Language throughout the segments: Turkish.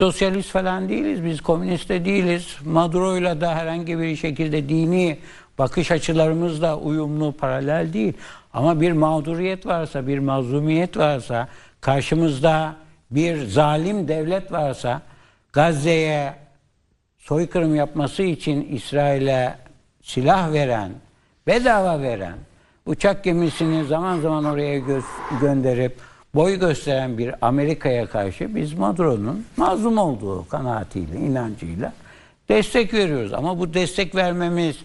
Sosyalist falan değiliz, biz komünist de değiliz. Maduro'yla da herhangi bir şekilde dini bakış açılarımızla uyumlu, paralel değil. Ama bir mağduriyet varsa, bir mazlumiyet varsa, karşımızda bir zalim devlet varsa, Gazze'ye soykırım yapması için İsrail'e silah veren, bedava veren, uçak gemisini zaman zaman oraya gö- gönderip boy gösteren bir Amerika'ya karşı biz Maduro'nun mazlum olduğu kanaatiyle, inancıyla destek veriyoruz. Ama bu destek vermemiz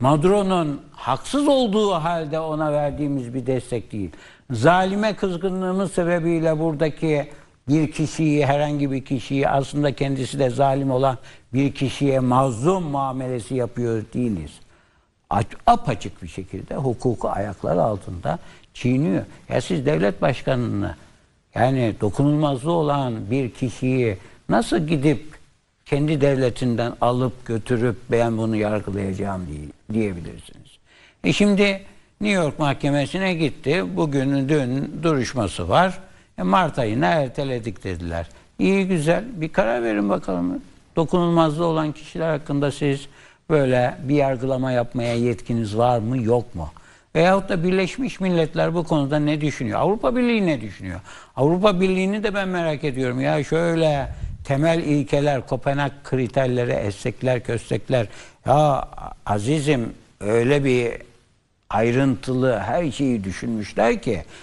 Maduro'nun haksız olduğu halde ona verdiğimiz bir destek değil. Zalime kızgınlığımız sebebiyle buradaki bir kişiyi, herhangi bir kişiyi aslında kendisi de zalim olan bir kişiye mazlum muamelesi yapıyor değiliz. Aç- apaçık bir şekilde hukuku ayakları altında çiğniyor. Ya siz devlet başkanını yani dokunulmazlığı olan bir kişiyi nasıl gidip kendi devletinden alıp götürüp ben bunu yargılayacağım diye, diyebilirsiniz. E şimdi New York Mahkemesi'ne gitti. Bugün dün duruşması var. E Mart ayına erteledik dediler. İyi güzel bir karar verin bakalım. Dokunulmazlığı olan kişiler hakkında siz böyle bir yargılama yapmaya yetkiniz var mı yok mu? Veyahut da Birleşmiş Milletler bu konuda ne düşünüyor? Avrupa Birliği ne düşünüyor? Avrupa Birliği'ni de ben merak ediyorum. Ya şöyle temel ilkeler, Kopenhag kriterleri, estekler, köstekler. Ya azizim öyle bir ayrıntılı her şeyi düşünmüşler ki